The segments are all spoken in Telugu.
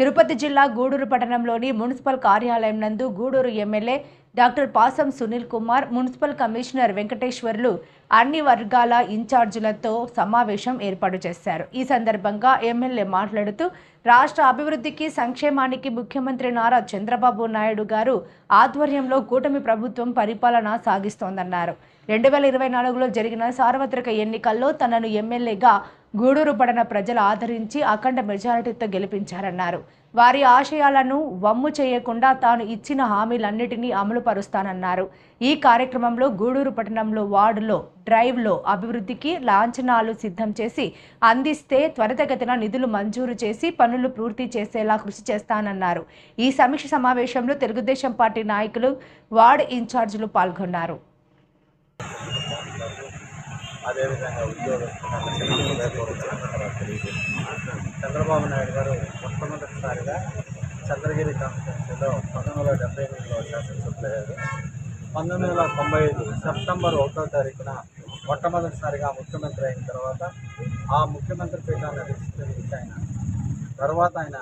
తిరుపతి జిల్లా గూడూరు పట్టణంలోని మున్సిపల్ కార్యాలయం నందు Guduru MLA doctor Pasam Sunil Kumar municipal commissioner Venkateswarlu అన్ని వర్గాల ఇన్ఛార్జీలతో సమావేశం ఏర్పాటు చేశారు. ఈ సందర్భంగా ఎమ్మెల్యే మాట్లాడుతూ రాష్ట్ర అభివృద్ధికి సంక్షేమానికి ముఖ్యమంత్రి నారా చంద్రబాబు నాయుడు గారు ఆధ్వర్యంలో కూటమి ప్రభుత్వం పరిపాలన సాగిస్తోందన్నారు. రెండు వేల ఇరవై నాలుగులో జరిగిన సార్వత్రిక ఎన్నికల్లో తనను ఎమ్మెల్యేగా గూడూరు పడన ప్రజలు ఆదరించి అఖండ మెజారిటీతో గెలిపించారన్నారు. వారి ఆశయాలను వమ్ము చేయకుండా తాను ఇచ్చిన హామీలన్నిటినీ అమలు పరుస్తానన్నారు ఈ కార్యక్రమంలో గూడూరు పట్టణంలో వార్డులో డ్రైవ్లో అభివృద్ధికి లాంఛనాలు సిద్ధం చేసి అందిస్తే త్వరితగతిన నిధులు మంజూరు చేసి పనులు పూర్తి చేసేలా కృషి చేస్తానన్నారు. ఈ సమీక్ష సమావేశంలో తెలుగుదేశం పార్టీ నాయకులు వార్డ్ ఇన్ఛార్జీలు పాల్గొన్నారు. అదేవిధంగా చంద్రబాబు నాయుడు గారు మొట్టమొదటిసారిగా చంద్రగిరి కాన్స్టిట్యూన్సీలో పంతొమ్మిది వందల డెబ్బై ఎనిమిదిలో శాసనసభ్యులయ్యారు పంతొమ్మిది వందల తొంభై ఐదు సెప్టెంబర్ ఒకటో తారీఖున మొట్టమొదటిసారిగా ముఖ్యమంత్రి అయిన తర్వాత ఆ ముఖ్యమంత్రి పీఠాన్ని అధిష్ఠించి ఆయన. తర్వాత ఆయన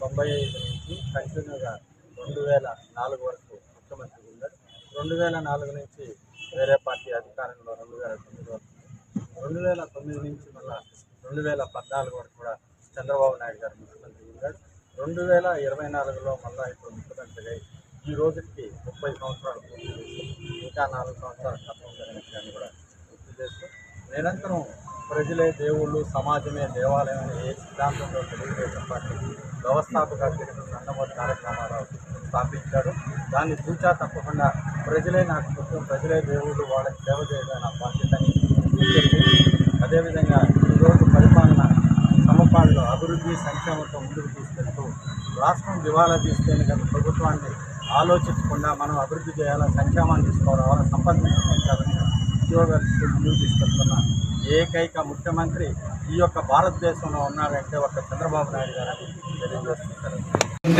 తొంభై ఐదు నుంచి కంటిన్యూగా రెండు వేల నాలుగు వరకు ముఖ్యమంత్రి ఉన్నారు రెండు వేల నాలుగు నుంచి వేరే పార్టీ అధికారంలో రెండు వేల తొమ్మిది వరకు. రెండు వేల తొమ్మిది నుంచి మళ్ళా రెండు వేల పద్నాలుగు వరకు కూడా చంద్రబాబు నాయుడు గారు ముఖ్యమంత్రి ఉన్నారు రెండు వేల ఇరవై నాలుగులో మళ్ళా ఇప్పుడు ముఖ్యమంత్రి ఈ రోజుకి ముప్పై సంవత్సరాలు ఇంకా నాలుగు సంవత్సరాలు తప్పనిసరి విషయాన్ని కూడా గుర్తు చేస్తూ నిరంతరం ప్రజలే దేవుళ్ళు సమాజమే దేవాలయం అనే ఏ సిద్ధాంతంలో తెలుగుదేశం పార్టీ వ్యవస్థాపక అధ్యక్షుడు నందమూరి తారక రామారావు స్థాపించారు. దాన్ని చూచా తప్పకుండా ప్రజలే నాకు ముఖ్యం ప్రజలే దేవుళ్ళు వాళ్ళకి సేవ చేయడం నా బాధ్యతని గుర్తించి అదేవిధంగా ఈరోజు పరిపాలన సమపాలలో అభివృద్ధి సంక్షేమంతో ముందుకు తీసుకెళ్తూ రాష్ట్రం దివాలా తీసుకెళ్ళిన గత ప్రభుత్వాన్ని ఆలోచించకుండా మనం అభివృద్ధి చేయాలా సంక్షేమాన్ని తీసుకురావాలా సంపద సృష్టించాలని ఉద్యోగాలు ముందుకు తీసుకెళ్తున్న. ఏకైక ముఖ్యమంత్రి ఈ యొక్క భారతదేశంలో ఉన్నారంటే ఒక చంద్రబాబు నాయుడు గారు తెలియజేస్తున్నారు.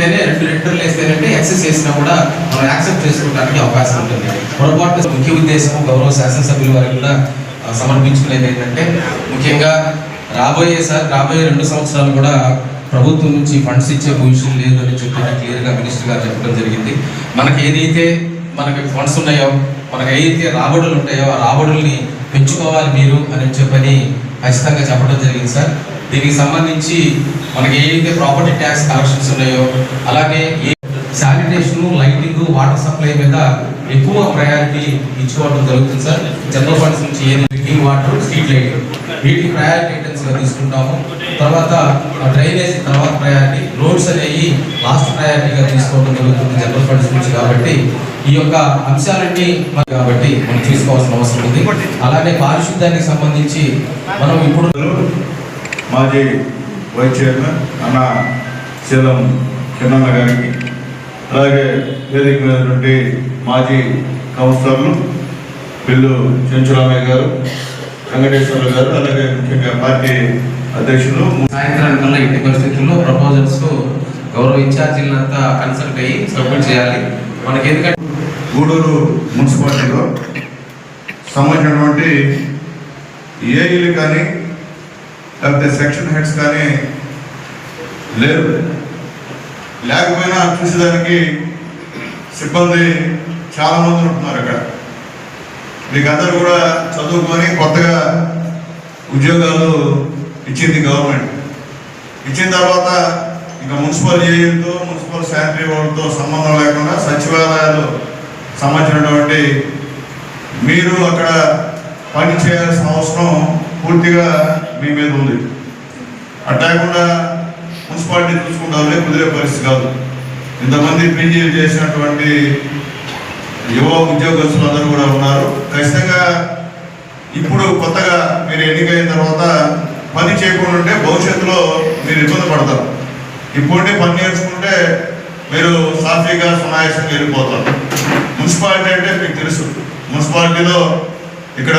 రెండు లెటర్లు వేస్తేనంటే ఎక్సెస్ చేసినా కూడా మనం యాక్సెప్ట్ చేసుకోవడానికి అవకాశం ఉంటుంది. పొరపాటు ముఖ్య ఉద్దేశం గౌరవ శాసనసభ్యుల వారికి కూడా సమర్పించుకునేది ఏంటంటే ముఖ్యంగా రాబోయే సార్ రాబోయే రెండు సంవత్సరాలు కూడా ప్రభుత్వం నుంచి ఫండ్స్ ఇచ్చే పొజిషన్ లేదు అని చెప్పి క్లియర్గా మినిస్టర్ గారు చెప్పడం జరిగింది. మనకి ఏదైతే మనకి ఫండ్స్ ఉన్నాయో మనకి ఏదైతే రాబడులు ఉంటాయో ఆ రాబడుల్ని పెంచుకోవాలి మీరు అని చెప్పని ఖచ్చితంగా చెప్పడం జరిగింది సార్. దీనికి సంబంధించి మనకి ఏదైతే ప్రాపర్టీ ట్యాక్స్ కలెక్షన్స్ ఉన్నాయో అలాగే ఏ శానిటేషన్ లైటింగ్ వాటర్ సప్లై మీద ఎక్కువ ప్రయారిటీ ఇచ్చుకోవడం జరుగుతుంది సార్. జనరల్ ఫండ్స్ నుంచి ఏది డ్రింకింగ్ వాటర్ స్ట్రీట్ లైట్ వీటికి ప్రయారిటీ ఐటమ్స్గా తీసుకుంటాము. తర్వాత డ్రైనేజ్ తర్వాత ప్రయారిటీ రోడ్స్ అనేవి లాస్ట్ ప్రయారిటీగా తీసుకోవడం జరుగుతుంది జనరల్ ఫండ్స్ నుంచి కాబట్టి ఈ యొక్క అంశాలన్నీ కాబట్టి మనం తీసుకోవాల్సిన అవసరం ఉంది. అలానే పారిశుద్ధ్యానికి సంబంధించి మనం ఇప్పుడు మాజీ వైస్ చైర్మన్ అన్న శీలం చిన్నన్న గారికి అలాగే వేదిక మీద నుండి మాజీ కౌన్సిలర్లు బిల్లు చెంచురామయ్య గారు వెంకటేశ్వర గారు అలాగే ముఖ్యంగా పార్టీ అధ్యక్షులు సాయంత్రానికి కల్లా ఇంటి పరిస్థితుల్లో ప్రపోజల్స్ గౌరవ ఇన్ఛార్జీలంతా కన్సల్ట్ అయ్యి సబ్మిట్ చేయాలి. మనకి ఎందుకంటే గూడూరు మున్సిపాలిటీలో సంబంధించినటువంటి ఏఈలు కానీ లేకపోతే సెక్షన్ హెడ్స్ కానీ లేరు. లేకపోయినా చూసేదానికి సిబ్బంది చాలా మంది ఉంటున్నారు అక్కడ. మీకు అందరూ కూడా చదువుకొని కొత్తగా ఉద్యోగాలు ఇచ్చింది గవర్నమెంట్. ఇచ్చిన తర్వాత ఇంకా మున్సిపల్ ఏఈలతో మున్సిపల్ శానిటరీ వాళ్ళతో సంబంధం లేకుండా సచివాలయాలు సంబంధించినటువంటి మీరు అక్కడ పని చేయాల్సిన అవసరం పూర్తిగా మీ మీద ఉంది. అట్లాకుండా మున్సిపాలిటీ చూసుకుంటామని కుదిరే పరిస్థితి కాదు. ఇంతమంది పీజీలు చేసినటువంటి యువ ఉద్యోగస్తులు అందరూ కూడా ఉన్నారు. ఖచ్చితంగా ఇప్పుడు కొత్తగా మీరు ఎన్నికైన తర్వాత పని చేయకుండా ఉంటే భవిష్యత్తులో మీరు ఇబ్బంది పడతారు. ఇప్పుడే పని నేర్చుకుంటే మీరు సాఫీగా సునాయాసంగా వెళ్ళిపోతారు. మున్సిపాలిటీ అంటే మీకు తెలుసు. మున్సిపాలిటీలో ఇక్కడ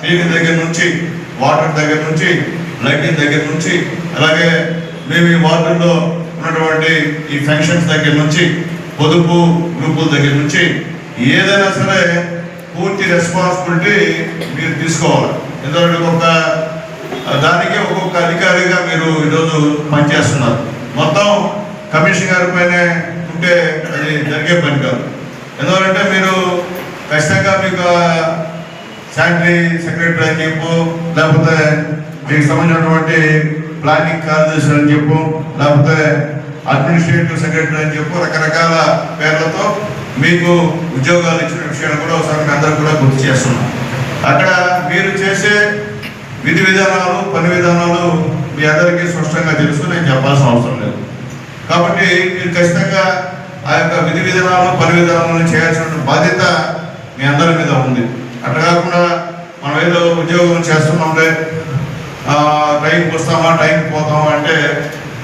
క్లీనింగ్ దగ్గర నుంచి వాటర్ దగ్గర నుంచి లైటింగ్ దగ్గర నుంచి అలాగే మేము ఈ వార్డుల్లో ఉన్నటువంటి ఈ ఫంక్షన్స్ దగ్గర నుంచి పొదుపు గ్రూపుల దగ్గర నుంచి ఏదైనా సరే పూర్తి రెస్పాన్సిబిలిటీ మీరు తీసుకోవాలి. ఎందుకంటే ఒక్కొక్క దానికి ఒక్కొక్క అధికారిగా మీరు ఈరోజు పనిచేస్తున్నారు. మొత్తం కమిషన్ గారి పైన ఉంటే అది జరిగే పని కాదు. ఎందుకంటే మీరు ఖచ్చితంగా మీకు శానిటరీ సెక్రటరీ అని చెప్పు లేకపోతే మీకు సంబంధించినటువంటి ప్లానింగ్ కార్యదర్శి అని చెప్పు లేకపోతే అడ్మినిస్ట్రేటివ్ సెక్రటరీ అని చెప్పు రకరకాల పేర్లతో మీకు ఉద్యోగాలు ఇచ్చిన విషయాన్ని కూడా ఒకసారి మీ అందరూ కూడా గుర్తు చేస్తున్నాం అక్కడ మీరు చేసే విధి విధానాలు పని విధానాలు మీ అందరికీ స్పష్టంగా తెలుసు నేను చెప్పాల్సిన అవసరం లేదు. కాబట్టి మీరు ఖచ్చితంగా ఆ యొక్క విధి విధానాలు పని విధానాలను చేయాల్సిన బాధ్యత మీ అందరి మీద ఉంది. అట్లా కాకుండా మనం ఏదో ఉద్యోగం చేస్తున్నాంలే టైంకి వస్తామా టైంకి పోతామా అంటే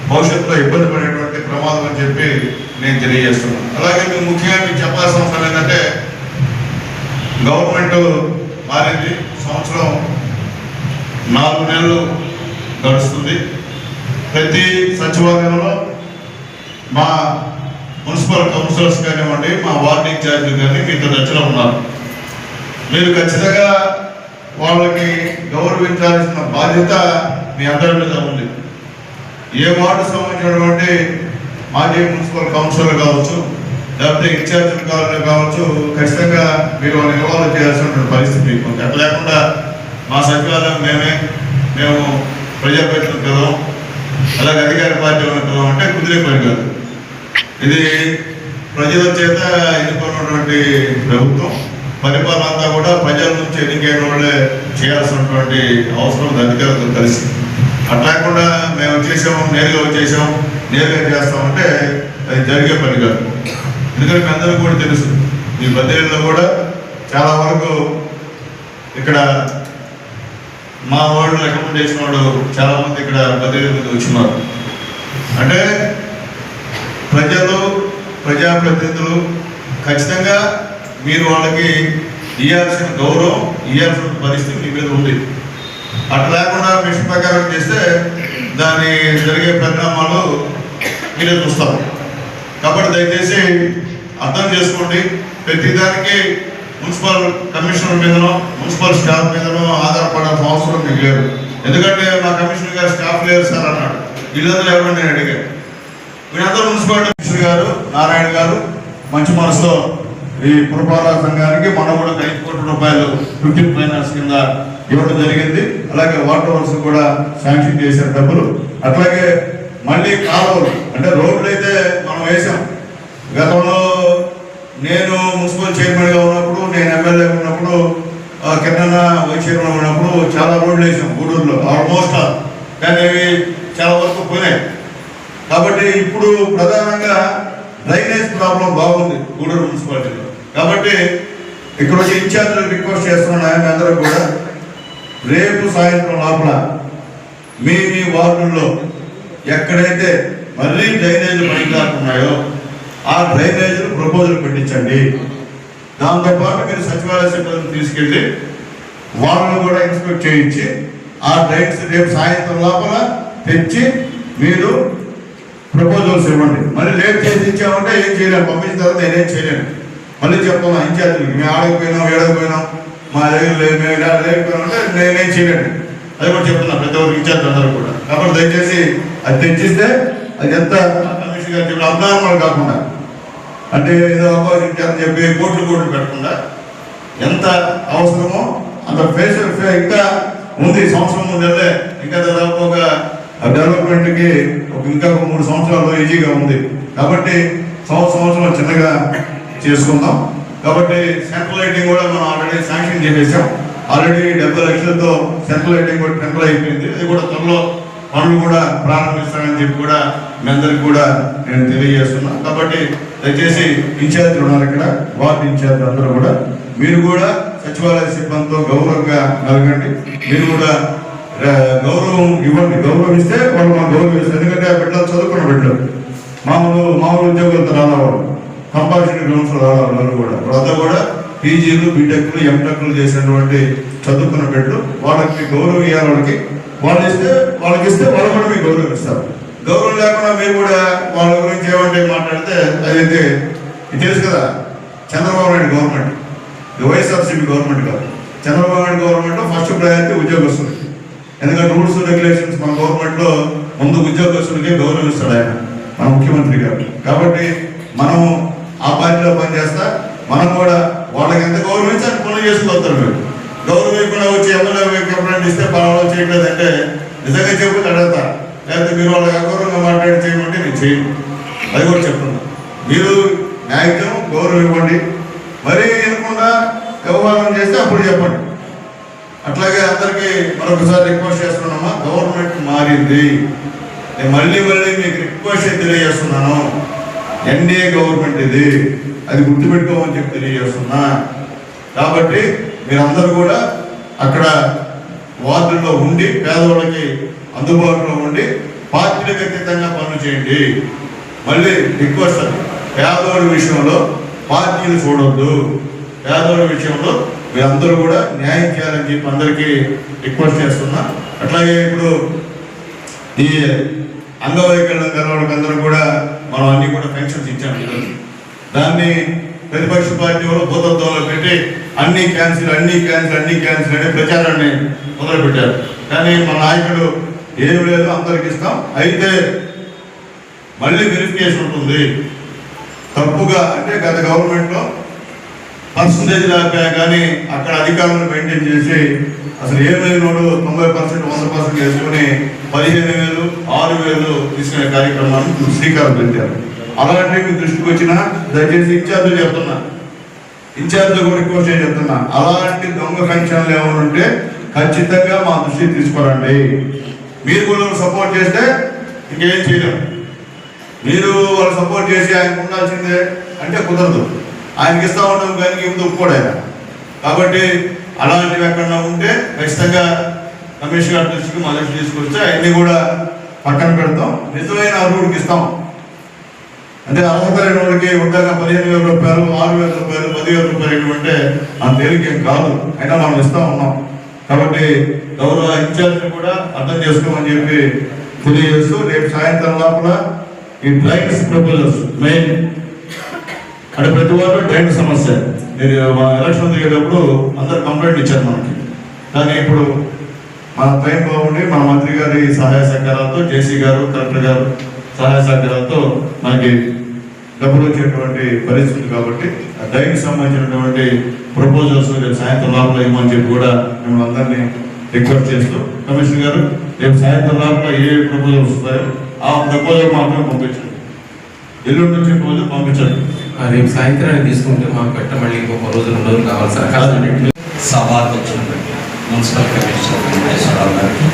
భవిష్యత్తులో ఇబ్బంది పడేటువంటి ప్రమాదం అని చెప్పి నేను తెలియజేస్తున్నాను. అలాగే మేము ముఖ్యంగా మీకు చెప్పాల్సిన అవసరం ఏంటంటే గవర్నమెంట్ మారింది. సంవత్సరం నాలుగు నెలలు గడుస్తుంది. ప్రతి సచివాలయంలో మా మున్సిపల్ కౌన్సిలర్స్ కానివ్వండి మా వార్డు ఇన్ఛార్జీలు కానీ మీతో టచ్లో ఉన్నారు. మీరు ఖచ్చితంగా వాళ్ళకి గౌరవించాల్సిన బాధ్యత మీ అందరి మీద ఉంది. ఏ వార్డు సంబంధించినటువంటి మాజీ మున్సిపల్ కౌన్సిలర్ కావచ్చు లేకపోతే ఇన్ఛార్జ్ కావాలి కావచ్చు ఖచ్చితంగా మీరు వాళ్ళని ఇన్వాల్వ్ చేయాల్సిన పరిస్థితి మీకు అట్లా లేకుండా మా సచివాలయం మేమే మేము ప్రజాప్రతినిధులు కదా అలాగే అధికార పార్టీ కలవం అంటే కుదిరే పని కాదు. ఇది ప్రజల చేత ఎన్నుకున్నటువంటి ప్రభుత్వం పరిపాలన అంతా కూడా ప్రజల నుంచి ఎన్నికైన వాళ్ళే చేయాల్సినటువంటి అవసరం ఉంది అధికారులతో కలిసి అట్లాకుండా మేము వచ్చేసాము నేరుగా వచ్చేసాం నేరుగా చేస్తామంటే అది జరిగే పని కాదు. ఎందుకంటే మీ అందరికీ కూడా తెలుసు ఈ బద్దేళ్ళలో కూడా చాలా వరకు ఇక్కడ మా వాళ్ళు రికమెండ్ చేసిన వాడు చాలామంది ఇక్కడ బదిలీ వచ్చినారు అంటే ప్రజలు ప్రజాప్రతినిధులు ఖచ్చితంగా మీరు వాళ్ళకి ఇవ్వాల్సిన గౌరవం ఇవ్వాల్సిన పరిస్థితి మీ మీద ఉంది. అట్లా లేకుండా మిషన్ ప్రకారం చేస్తే దాని జరిగే పరిణామాలు మీరే చూస్తారు. కాబట్టి దయచేసి అర్థం చేసుకోండి. ప్రతిదానికి మున్సిపల్ కమిషనర్ మీదనో మున్సిపల్ స్టాఫ్ మీదనో ఆధారపడాల్సిన అవసరం మీకు లేదు. ఎందుకంటే మా కమిషనర్ గారు స్టాఫ్ లేరు సార్ అన్నాడు. వీళ్ళందరూ ఎవరు నేను అడిగాను. వీళ్ళందరూ మున్సిపాలిటీ కమిషనర్ గారు నారాయణ గారు మంచి మనసుతో ఈ పురపాలక సంఘానికి మొన్న కూడా ఐదు కోట్ల రూపాయలు ఫిఫ్టీన్ ఫైనాన్స్ కింద ఇవ్వడం జరిగింది. అలాగే వాటర్ వర్క్స్ కూడా శాంక్షన్ చేసిన డబ్బులు. అట్లాగే మళ్ళీ కాలువలు. అంటే రోడ్లు అయితే మనం వేసాం. గతంలో నేను మున్సిపల్ చైర్మన్గా ఉన్నప్పుడు నేను ఎమ్మెల్యే ఉన్నప్పుడు ఆ, వైస్ చైర్మన్ ఉన్నప్పుడు చాలా రోడ్లు వేసాం గూడూరులో. ఆల్మోస్ట్ కానీ అవి చాలా వరకు పోయినాయి. కాబట్టి ఇప్పుడు ప్రధానంగా డ్రైనేజ్ ప్రాబ్లం బాగుంది గూడూరు మున్సిపాలిటీలో. కాబట్టి ఇక్కడ వచ్చి ఇన్ఛార్జ్ రిక్వెస్ట్ చేస్తున్నాను ఆయన అందరూ కూడా రేపు సాయంత్రం లోపల మీ మీ వార్డుల్లో ఎక్కడైతే మళ్ళీ డ్రైనేజీలు పనికిరాకున్నాయో ఉన్నాయో ఆ డ్రైనేజీలు ప్రపోజల్ పెట్టించండి. దాంతోపాటు మీరు సచివాలయ సిబ్బందిని తీసుకెళ్ళి వాళ్ళని కూడా ఇన్స్పెక్ట్ చేయించి ఆ డ్రైన్స్ రేపు సాయంత్రం లోపల తెచ్చి మీరు ప్రపోజల్స్ ఇవ్వండి. మళ్ళీ లేట్ చేసి ఇచ్చామంటే ఏం చేయలేము పంపించిన తర్వాత నేనేం చేయలేను. మళ్ళీ చెప్పాను ఇన్ఛార్జీలు మేము ఆడకపోయినాం ఏడకపోయినాం మా దగ్గర లేదు మేము ఇలా లేకపోయినాం అంటే నేనేం చేయలేను. అది కూడా చెప్తున్నా పెద్దవారు ఇన్ఛార్జ్ అందరూ కూడా. కాబట్టి దయచేసి అది తెచ్చిస్తే అది ఎంత కమిషన్ గారు చెప్పిన అబ్నార్మల్ కాకుండా. అంటే ఏదో అపోజిట్ అని చెప్పి కోట్లు కోట్లు పెట్టకుండా ఎంత అవసరమో అంత ఫేస్ ఇంకా ఉంది. సంవత్సరం ముందే ఇంకా దాదాపు ఒక డెవలప్మెంట్కి ఒక ఇంకా ఒక మూడు సంవత్సరాలు ఈజీగా ఉంది. కాబట్టి సంవత్సరం సంవత్సరం చిన్నగా చేసుకుందాం. కాబట్టి సెంట్రల్ లైటింగ్ కూడా మనం ఆల్రెడీ శాంక్షన్ చేసేసాం. ఆల్రెడీ డెబ్బై లక్షలతో సెంట్రల్ లైటింగ్ కూడా టెంపుల్ అయిపోయింది. అది కూడా త్వరలో పనులు కూడా ప్రారంభిస్తానని చెప్పి కూడా మీ అందరికి కూడా నేను తెలియజేస్తున్నా. కాబట్టి దయచేసి ఇన్ఛార్జ్ ఉన్నారు ఇక్కడ వార్డు ఇన్ఛార్జ్ అందరూ కూడా. మీరు కూడా సచివాలయ సిబ్బందితో గౌరవంగా నలగండి మీరు కూడా గౌరవం ఇవ్వండి. గౌరవం ఇస్తే వాళ్ళు మాకు గౌరవం ఇస్తారు. ఎందుకంటే ఆ బిడ్డలు చదువుకున్న బిడ్డలు. మామూలు మామూలు ఉద్యోగులతో రావాలి కంపల్సరీ గ్రౌండ్స్ రావాలి వాళ్ళు కూడా. వాళ్ళంతా కూడా పీజీలు బీటెక్లు ఎంటెక్లు చేసినటువంటి చదువుకున్న బిడ్డలు. వాళ్ళకి గౌరవం ఇవ్వాలి వాళ్ళకి. వాళ్ళు ఇస్తే వాళ్ళకి ఇస్తే వాళ్ళు కూడా మీకు గౌరవం ఇస్తారు గౌరవం లేకుండా మీరు కూడా వాళ్ళ గురించి ఏమంటే మాట్లాడితే అదైతే ఇది తెలుసు కదా Chandrababu Naidu government. YSRCP government కాదు. Chandrababu Naidu government first priority ఉద్యోగస్తులకి ఎందుకంటే రూల్స్ రెగ్యులేషన్స్ మన గవర్నమెంట్లో ముందు ఉద్యోగస్తులకే గౌరవం ఇస్తాడు ఆయన మన ముఖ్యమంత్రి గారు. కాబట్టి మనం ఆ పార్టీలో పనిచేస్తా మనం కూడా వాళ్ళకి ఎంత గౌరవించి అని పనులు చేసుకోవస్తారు మీరు గౌరవించకుండా వచ్చి ఎమ్మెల్యే కంప్లైంట్ ఇస్తే పనులు చేయట్లేదంటే నిజంగా చెప్పు అడుగుతా. లేకపోతే మీరు వాళ్ళకి అగౌరవంగా మాట్లాడి చేయమంటే నేను చేయను. అది కూడా చెప్తున్నా మీరు న్యాయం గౌరవం ఇవ్వండి. మరీ వినకుండా వ్యవహారం చేస్తే అప్పుడు చెప్పండి. అట్లాగే అందరికీ మరొకసారి రిక్వెస్ట్ చేస్తున్నామా గవర్నమెంట్ మారింది. నేను మళ్ళీ మళ్ళీ మీకు రిక్వెస్ట్ తెలియజేస్తున్నాను. ఎన్డీఏ గవర్నమెంట్ ఇది. అది గుర్తుపెట్టుకోమని చెప్పి తెలియజేస్తున్నా. కాబట్టి మీరందరూ కూడా అక్కడ వార్డుల్లో ఉండి పేదవాళ్ళకి అందుబాటులో ఉండి పార్టీలకు అతీతంగా పనులు చేయండి. మళ్ళీ రిక్వెస్ట్ అది. పేదవాడి విషయంలో పార్టీలు చూడొద్దు. పేదవాడి విషయంలో మీరందరూ కూడా న్యాయం చేయాలని చెప్పి అందరికీ రిక్వెస్ట్ చేస్తున్నా. అట్లాగే ఇప్పుడు ఈ అంగవైకల్యం గల అందరూ కూడా మనం అన్ని కూడా పెన్షన్స్ ఇచ్చాము దాన్ని ప్రతిపక్ష పార్టీ వాళ్ళు భూతత్వంలో పెట్టి అన్ని క్యాన్సిల్ అన్ని క్యాన్సిల్ అన్ని క్యాన్సిల్ అనే ప్రచారాన్ని మొదలుపెట్టారు. కానీ మన నాయకుడు ఏం లేదు అందరికి ఇస్తాం. అయితే మళ్ళీ వెరిఫికేషన్ ఉంటుంది. తప్పుగా అంటే గత గవర్నమెంట్లో పర్సంటేజ్ లేకపోయా కానీ అక్కడ అధికారులను మెయింటైన్ చేసి అసలు ఏం లేనోడు తొంభై పర్సెంట్ వంద పర్సెంట్ వేసుకుని పదిహేను వేలు ఆరు వేలు తీసుకునే కార్యక్రమాన్ని శ్రీకారం పెట్టారు. అలాంటి మీ దృష్టికి వచ్చినా దయచేసి ఇచ్చారు చెప్తున్నా ఇన్ఛార్జ్ కూడా రిక్వెస్ట్ చేసి అలాంటి దొంగ పెన్షన్లు ఏమైనా ఉంటే ఖచ్చితంగా మా దృష్టికి తీసుకురండి. మీరు కూడా సపోర్ట్ చేస్తే ఇంకేం చేయలేము మీరు వాళ్ళు సపోర్ట్ చేసి ఆయనకు ఉండాల్సిందే అంటే కుదరదు. ఆయనకి ఇస్తా ఉండడం కానీ ముందు ఒప్పుకోడు ఆయన. కాబట్టి అలాంటివి ఎక్కడన్నా ఉంటే ఖచ్చితంగా రమేష్ గారి దృష్టికి మా దృష్టి తీసుకొస్తే అవన్నీ కూడా పక్కన పెడతాం. నిజమైన అర్హుడికి ఇస్తాం. అంటే అర్హత వాళ్ళకి ఉండగా పదిహేను వేల రూపాయలు ఆరు వేల రూపాయలు పదివేల రూపాయలు ఇటువంటి ఆ తేలికేం కాదు. అయినా మనం ఇస్తా ఉన్నాం. కాబట్టి గౌరవ ఇన్ఛార్జ్ని కూడా అర్థం చేసుకోమని చెప్పి తెలియజేస్తూ రేపు సాయంత్రం లోపల ఈ డ్రైన్స్ ప్రపోజల్స్ మెయిన్ అంటే ప్రతి వారు డ్రైన్ సమస్య. మీరు ఎలక్షన్ దిగేటప్పుడు అందరు కంప్లైంట్ ఇచ్చారు మనకి. కానీ ఇప్పుడు మన ట్రైన్ బాగుండి మన మంత్రి గారి సహాయ సహకారాలతో జేసీ గారు కలెక్టర్ గారు సహాయ సహకారాలతో మనకి డబ్బులు వచ్చేటువంటి పరిస్థితులు కాబట్టి ఆ డైన్కి సంబంధించినటువంటి ప్రపోజల్స్ రేపు సాయంత్రం లోపల ఇవ్వమని చెప్పి కూడా మిమ్మల్ని అందరినీ రిక్వెస్ట్ చేస్తూ కమిషనర్ గారు రేపు సాయంత్రం లోపల ఏ ప్రపోజల్స్ వస్తాయో ఆ ప్రపోజల్ మాత్రమే పంపించండి. ఎల్లుండి వచ్చే ప్రపోజల్ పంపించండి. రేపు సాయంత్రాన్ని తీసుకుంటే మాకు పెట్ట మళ్ళీ ఇంకొక రోజు రెండు రోజులు కావాలి సార్. కాదండి సవాల్ వచ్చినటువంటి మున్సిపల్ కమిషనర్ వెంకటేశ్వరరావు గారికి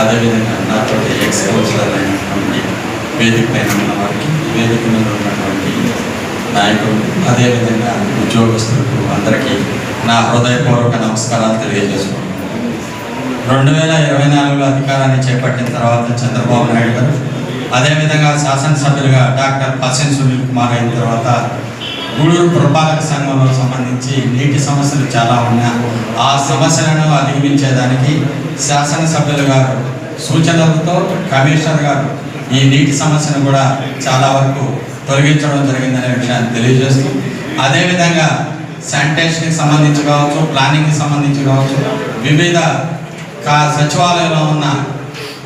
అదేవిధంగా నాతో ఎక్స్ కౌన్సిలర్ అయినటువంటి వేదిక పైన ఉన్న వారికి వేదిక మీద ఉన్నటువంటి నాయకులు అదేవిధంగా ఉద్యోగస్తులకు అందరికీ నా హృదయపూర్వక నమస్కారాలు తెలియజేసుకుంటున్నాను రెండు వేల ఇరవై నాలుగులో అధికారాన్ని చేపట్టిన తర్వాత చంద్రబాబు నాయుడు గారు అదేవిధంగా శాసనసభ్యులుగా డాక్టర్ పసిన్ సునీల్ కుమార్ అయిన తర్వాత గూడూరు పురపాలక సంఘంలో సంబంధించి నీటి సమస్యలు చాలా ఉన్నాయి ఆ సమస్యలను అధిగమించేదానికి శాసనసభ్యులు గారు సూచనలతో కమిషనర్ గారు ఈ నీటి సమస్యను కూడా చాలా వరకు తొలగించడం జరిగిందనే విషయాన్ని తెలియజేస్తూ అదేవిధంగా శానిటేషన్కి సంబంధించి కావచ్చు ప్లానింగ్కి సంబంధించి కావచ్చు వివిధ కా సచివాలయంలో ఉన్న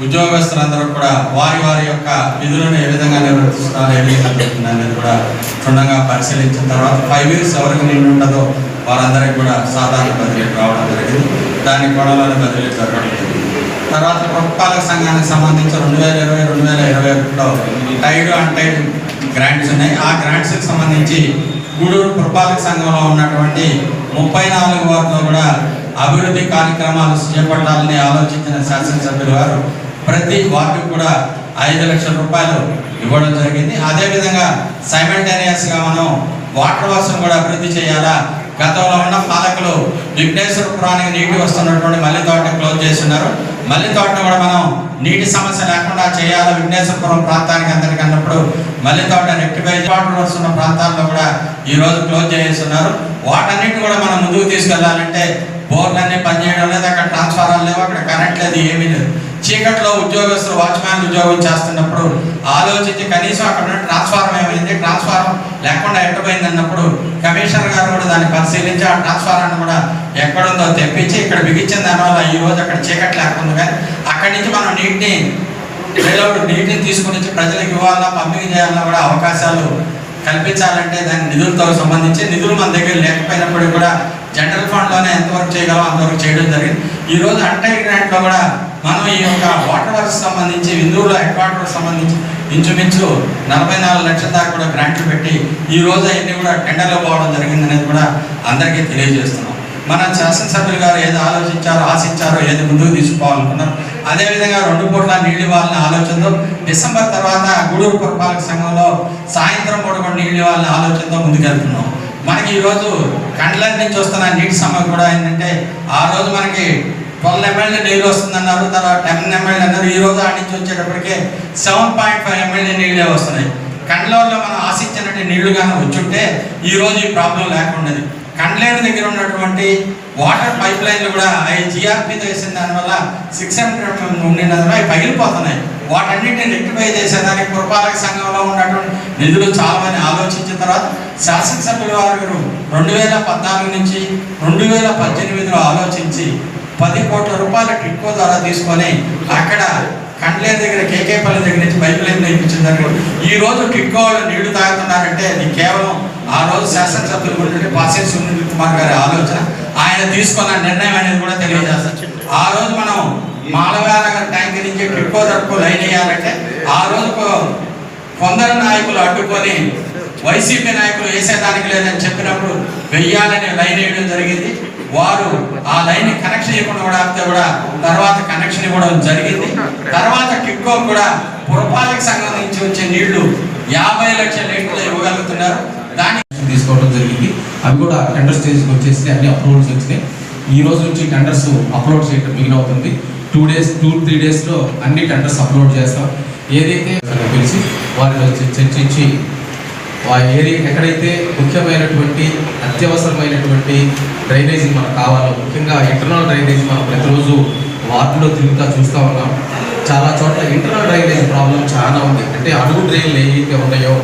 ఉద్యోగస్తులందరూ కూడా వారి వారి యొక్క విధులను ఏ విధంగా నిర్వర్తిస్తున్నారు ఏ విధంగా జరుగుతుంది అనేది కూడా క్షుణ్ణంగా పరిశీలించిన తర్వాత ఫైవ్ ఇయర్స్ ఎవరికి నిండి ఉండదో వారందరికీ కూడా సాధారణ బదిలీ రావడం జరిగింది. దాని కొడలోని బదిలీ జరగడం జరిగింది. తర్వాత పురపాలక సంఘానికి సంబంధించి రెండు వేల ఇరవై రెండు వేల ఇరవై ఒకటిలో టైడ్ అండ్ టైడ్ గ్రాంట్స్ ఉన్నాయి. ఆ గ్రాంట్స్కి సంబంధించి గూడూరు పురపాలక సంఘంలో ఉన్నటువంటి ముప్పై నాలుగు వారిలో కూడా అభివృద్ధి కార్యక్రమాలు చేపట్టాలని ఆలోచించిన శాసనసభ్యులు వారు ప్రతి వార్డు కూడా ఐదు లక్షల రూపాయలు ఇవ్వడం జరిగింది. అదేవిధంగా సైమల్టేనియస్గా మనం వాటర్ వర్క్స్ కూడా అభివృద్ధి చేయాలా? గతంలో ఉన్న పాలకులు విఘ్నేశ్వరపురానికి నీటి వస్తున్నటువంటి మల్లి క్లోజ్ చేస్తున్నారు మల్లి తోటను కూడా మనం నీటి సమస్య లేకుండా చేయాలి. విఘ్నేశ్వరపురం ప్రాంతానికి అందరికి అన్నప్పుడు మల్లి తోట రెక్టిఫై వాటర్ వస్తున్న ప్రాంతాల్లో కూడా ఈ రోజు క్లోజ్ చేస్తున్నారు. వాటన్నిటిని కూడా మనం ముందుకు తీసుకెళ్ళాలంటే బోర్లన్నీ పనిచేయడం లేదు అక్కడ ట్రాన్స్ఫారాలు లేవు అక్కడ కరెంట్ లేదు ఏమీ లేదు. చీకట్లో ఉద్యోగస్తులు వాచ్మ్యాన్ ఉద్యోగం చేస్తున్నప్పుడు ఆలోచించి కనీసం అక్కడ ఉన్న ట్రాన్స్ఫారం ఏమైంది? ట్రాన్స్ఫార్మ్ లేకుండా ఎట్టబోయింది అన్నప్పుడు కమిషనర్ గారు కూడా దాన్ని పరిశీలించి ఆ ట్రాన్స్ఫార్మర్ని కూడా ఎక్కడుందో తెప్పించి ఇక్కడ బిగించిన దానివల్ల ఈ రోజు అక్కడ చీకట్ లేకుండా కానీ అక్కడి నుంచి మనం నీటిని ఏదో నీటిని తీసుకుని ప్రజలకు ఇవ్వాలన్నా పంపిణీ చేయాలన్నా కూడా అవకాశాలు కల్పించాలంటే దాని నిధులతో సంబంధించి నిధులు మన దగ్గర లేకపోయినప్పుడు కూడా జనరల్ ఫండ్లోనే ఎంతవరకు చేయగలం అంతవరకు చేయడం జరిగింది. ఈ రోజు అంటై గ్రాంట్లో కూడా మనం ఈ యొక్క వాటర్ వర్క్స్ సంబంధించి ఇందులో హెడ్ వాటర్ సంబంధించి ఇంచుమించు నలభై నాలుగు లక్షల దాకా కూడా గ్రాంట్లు పెట్టి ఈ రోజు అవన్నీ కూడా టెండర్లో పోవడం జరిగింది అనేది కూడా అందరికీ తెలియజేస్తున్నాం. మన శాసనసభ్యులు గారు ఏది ఆలోచించారో ఆశించారో ఏది ముందుకు తీసుకోవాలనుకున్నారు అదేవిధంగా రెండు పూట్ల నీళ్ళు ఇవ్వాలనే ఆలోచనతో డిసెంబర్ తర్వాత గూడూరు పురపాలక సంఘంలో సాయంత్రం మూడు కూడా నీళ్ళు ఇవ్వాలనే ఆలోచనతో ముందుకెళ్తున్నాం. మనకి ఈరోజు కండ్ల నుంచి వస్తున్న నీటి సమస్య కూడా ఏంటంటే ఆ రోజు మనకి ట్వెల్వ్ ఎమ్మెల్యే నీళ్ళు వస్తుందన్నారు తర్వాత టెన్ ఎమ్మెల్యే అన్నారు. ఈ రోజు ఆ నుంచి వచ్చేటప్పటికే సెవెన్ పాయింట్ ఫైవ్ ఎమ్మెల్యే నీళ్ళే వస్తున్నాయి. కండ్లలో మనం ఆశించినట్టు నీళ్ళు కానీ వచ్చుంటే ఈ రోజు ఈ ప్రాబ్లం లేకుండాది. కండ్లేరు దగ్గర ఉన్నటువంటి వాటర్ పైప్ లైన్లు కూడా అవి జిఆర్పీతో వేసిన దానివల్ల సిక్స్ హండ్రెడ్ ఉండినందున అవి పగిలిపోతున్నాయి. వాటన్నిటిని రెక్టిఫై చేసేదానికి పురపాలక సంఘంలో ఉన్నటువంటి నిధులు చాలా ఆలోచించిన తర్వాత శాసనసభ్యుల వారు రెండు వేల పద్నాలుగు నుంచి రెండు వేల పద్దెనిమిదిలో ఆలోచించి పది కోట్ల రూపాయల టిక్కో ద్వారా తీసుకొని అక్కడ కండ్లే దగ్గర కేకేపల్లి దగ్గర నుంచి పైప్ లైన్ నేర్పించారు ఈ రోజు టిక్కో వాళ్ళు నీళ్ళు తాగుతున్నారంటే అది కేవలం ఆ రోజు శాసనసభ్యులు గురించి పాసే సునీల్ కుమార్ గారి ఆలోచన. ఆయన తీసుకున్న నిర్ణయం అనేది కూడా తెలియజేస్తారు ఆ రోజు మనం మాలవ్యానగర్ ట్యాంక్ నుంచి టిక్కో తరపు లైన్ వేయాలంటే ఆ రోజు కొందరు నాయకులు అడ్డుకొని వైసీపీ నాయకులు వేసేదానికి లేదని చెప్పినప్పుడు వెయ్యాలని లైన్ వేయడం జరిగింది. వారు ఆ లైన్ కనెక్షన్ ఇవ్వకుండా కూడా కూడా తర్వాత కనెక్షన్ ఇవ్వడం జరిగింది. తర్వాత టిక్కో కూడా పురపాలక సంఘం నుంచి వచ్చే నీళ్ళు యాభై లక్షల లీటర్లు ఇవ్వగలుగుతున్నారు. దానికి తీసుకోవడం జరిగింది. అవి కూడా టెండర్ స్టేజ్కి వచ్చేసి అన్ని అప్రూవల్స్ వచ్చినాయి. ఈ రోజు నుంచి టెండర్స్ అప్లోడ్ చేయడం మిగిలి అవుతుంది టూ డేస్ టూ త్రీ డేస్లో అన్ని టెండర్స్ అప్లోడ్ చేస్తాం. ఏదైతే పిలిచి వారిని చర్చించి ఏరియా ఎక్కడైతే ముఖ్యమైనటువంటి అత్యవసరమైనటువంటి డ్రైనేజీ మనకు కావాలో. ముఖ్యంగా ఇంటర్నల్ డ్రైనేజీ మనం ప్రతిరోజు వార్డులో తిరుగుతా చూస్తూ ఉన్నాం. చాలా చోట్ల ఇంటర్నల్ డ్రైనేజ్ ప్రాబ్లం చాలా ఉంది. అంటే అడుగు డ్రైన్లు ఏవైతే ఉన్నాయో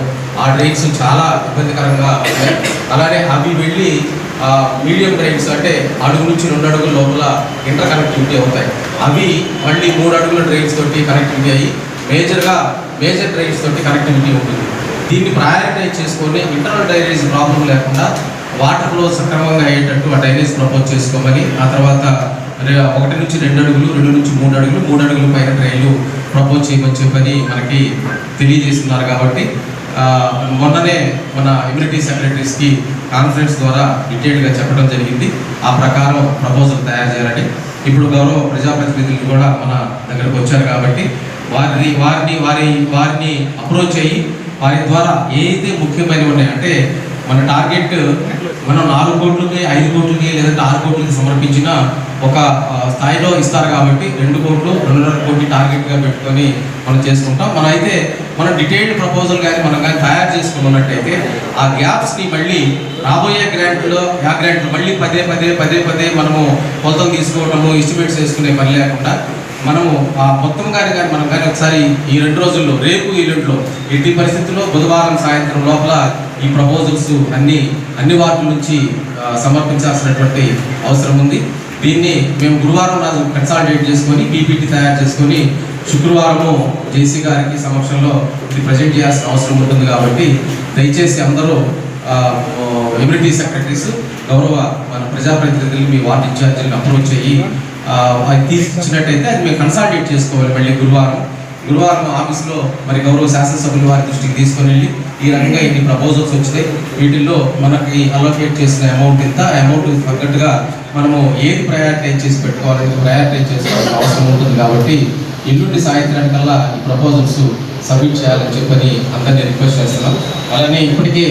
ఆ డ్రైన్స్ చాలా ఇబ్బందికరంగా ఉన్నాయి అలానే అవి వెళ్ళి మీడియం డ్రైన్స్ అంటే అడుగు నుంచి రెండు అడుగుల లోపల ఇంటర్ కనెక్టివిటీ అవుతాయి. అవి మళ్ళీ మూడు అడుగుల డ్రైన్స్ తోటి కనెక్టివిటీ అయ్యి మేజర్గా మేజర్ డ్రైన్స్ తోటి కనెక్టివిటీ ఉంటుంది. దీన్ని ప్రయారిటైజ్ చేసుకొని ఇంటర్నల్ డ్రైనేజ్ ప్రాబ్లం లేకుండా వాటర్ ఫ్లో సక్రమంగా అయ్యేటట్టు ఆ డ్రైనేజ్ ప్రపోజ్ చేసుకోమని ఆ తర్వాత ఒకటి నుంచి రెండు అడుగులు రెండు నుంచి మూడు అడుగులు మూడు అడుగుల పైన డ్రైన్లు ప్రపోజ్ చేయమని చెప్పని మనకి తెలియజేస్తున్నారు కాబట్టి మొన్ననే మన ఇమ్యూనిటీ సెక్రటరీస్కి కాన్ఫరెన్స్ ద్వారా డీటెయిల్గా చెప్పడం జరిగింది. ఆ ప్రకారం ప్రపోజల్ తయారు చేయాలని. ఇప్పుడు గౌరవ ప్రజాప్రతినిధులు కూడా మన దగ్గరకు వచ్చారు కాబట్టి వారిని వారిని వారి వారిని అప్రోచ్ అయ్యి వారి ద్వారా ఏదైతే ముఖ్యమైనవి ఉన్నాయంటే మన టార్గెట్ మనం నాలుగు కోట్లకి ఐదు కోట్లకి లేదంటే ఆరు కోట్లకి సమర్పించిన ఒక స్థాయిలో ఇస్తారు కాబట్టి రెండు కోట్లు రెండున్నర కోటి టార్గెట్గా పెట్టుకొని మనం చేసుకుంటాం. మన అయితే మన డీటెయిల్డ్ ప్రపోజల్ కానీ మనం కానీ తయారు చేసుకున్నట్టయితే ఆ గ్యాప్స్ని మళ్ళీ రాబోయే గ్రాంట్లో ఆ గ్రాంట్లు మళ్ళీ పదే పదే పదే పదే మనము కొలతలు తీసుకోవడము ఎస్టిమేట్స్ చేసుకునే పని లేకుండా మనము ఆ మొత్తం గారి కానీ మనం కానీ ఒకసారి ఈ రెండు రోజుల్లో రేపు ఎల్లుండిలో ఎట్టి పరిస్థితుల్లో బుధవారం సాయంత్రం లోపల ఈ ప్రపోజల్స్ అన్ని అన్ని వార్డుల నుంచి సమర్పించాల్సినటువంటి అవసరం ఉంది. దీన్ని మేము గురువారం రోజు కన్సాలిడేట్ చేసుకొని పీపీటీ తయారు చేసుకొని శుక్రవారము జేసీ గారికి సమక్షంలో ఇది ప్రజెంట్ చేయాల్సిన అవసరం ఉంటుంది కాబట్టి దయచేసి అందరూ ఎమ్యూనిటీ సెక్రటరీస్ గౌరవ మన ప్రజాప్రతినిధులు మీ వార్డు ఇన్ఛార్జీలను అప్రోచ్ అయ్యి అది తీసుకొచ్చినట్టయితే అది మేము కన్సల్టేట్ చేసుకోవాలి మళ్ళీ గురువారం. గురువారం ఆఫీస్లో మరి గౌరవ శాసనసభ్యుల వారి దృష్టికి తీసుకొని వెళ్ళి ఈ రకంగా ఇన్ని ప్రపోజల్స్ వచ్చినాయి. వీటిల్లో మనకి అలోకేట్ చేసిన అమౌంట్ ఎంత అమౌంట్ తగ్గట్టుగా మనము ఏది ప్రయారిటైజ్ చేసి పెట్టుకోవాలని ప్రయారిటైజ్ చేసుకోవాల్సిన అవసరం ఉంటుంది కాబట్టి ఎల్లుండి సాయంత్రానికల్లా ఈ ప్రపోజల్స్ సబ్మిట్ చేయాలని చెప్పని అందరినీ రిక్వెస్ట్ చేస్తున్నాం. అలానే ఇప్పటికే